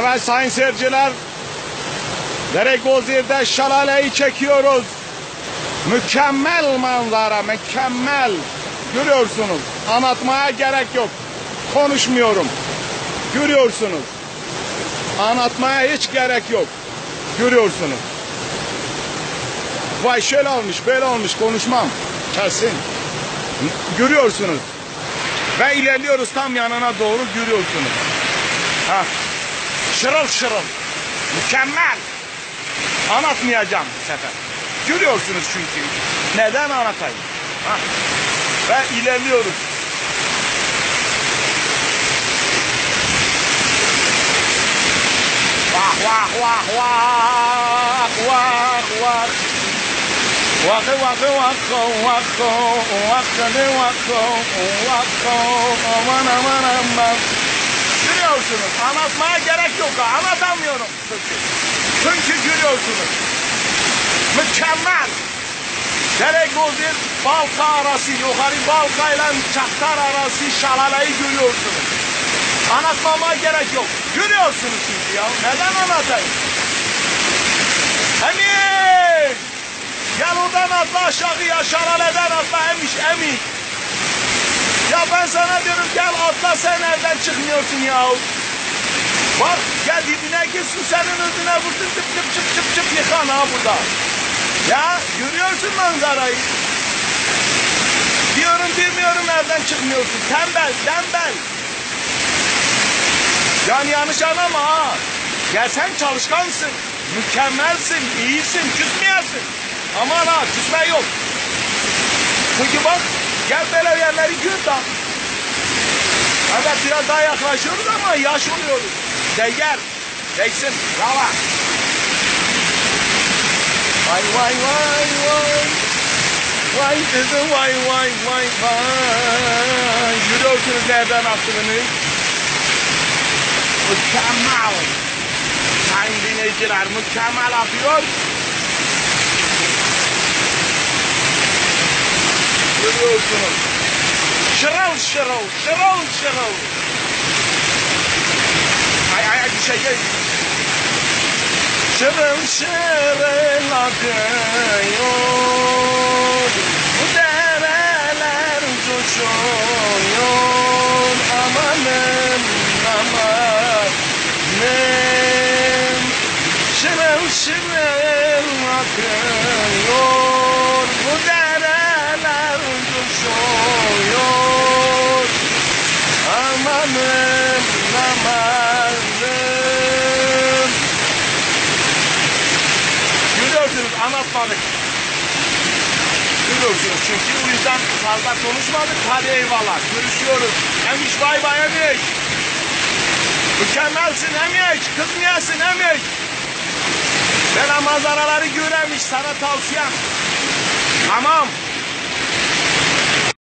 Evet sayın seyirciler. Deregozir'de şelaleyi çekiyoruz. Mükemmel manzara, mükemmel. Görüyorsunuz. Anlatmaya gerek yok. Konuşmuyorum. Görüyorsunuz. Anlatmaya hiç gerek yok. Görüyorsunuz. Vay şöyle olmuş, böyle olmuş konuşmam. Kesin. Görüyorsunuz. Ve ilerliyoruz tam yanına doğru görüyorsunuz. Ha. Şırıl şırıl. Mükemmel. Anlatmayacağım bu sefer. Görüyorsunuz çünkü. Neden anlatayım? Ha. Ve ilerliyoruz. Vah vah vah vah vah vah. Wakı wakı wakı wakı wakı de wakı wakı aman aman aman. Görüyorsunuz anlatmaya gerek yok anlatamıyorum çünkü. Çünkü görüyorsunuz. Mükemmel. Deregozir Balka arası yukarı Balka ile Çaktar arası şalalayı görüyorsunuz. Anlatmama gerek yok. Görüyorsunuz çünkü ya. Neden anlatayım? Emin! Gel oradan atla aşağıya şalaleden atla emiş emin. Ya ben sana diyorum gel atla sen evden çıkmıyorsun ya. Bak gel dibine gir su senin özüne vursun çıp çıp çıp çıp çıp yıkan ha burada. Ya görüyorsun manzarayı. Diyorum bilmiyorum evden çıkmıyorsun. Tembel tembel. Yani yanlış anlama ha. Ya sen çalışkansın. Mükemmelsin, iyisin, küsmeyesin. Aman ha küsme yok. Çünkü bak gel böyle yerleri gör da. Evet biraz daha yaklaşıyoruz ama yaş oluyoruz. Değer. Değsin. Bravo. Vay vay vay vay. Vay kızım vay vay vay vay. Görüyorsunuz nereden attığını. Mükemmel. Sayın dinleyiciler mükemmel atıyor. Görüyorsunuz. Şırıl şırıl, şırıl şırıl. Ay ay ay düşecek. Şırıl şırıl akıyor. Bu dereler coşuyor. Amanım amanım. Şırıl şırıl akıyor. Bu dereler coşuyor. Amanım amanım. Görüyorsunuz anlatmadık. Görüyorsunuz çünkü o yüzden fazla konuşmadık. Hadi eyvallah. Görüşüyoruz. Emiş bay bay Emiş. Mükemmelsin Emiş. Kızmayasın Emiş. Böyle manzaraları göremiş sana tavsiyem. Tamam.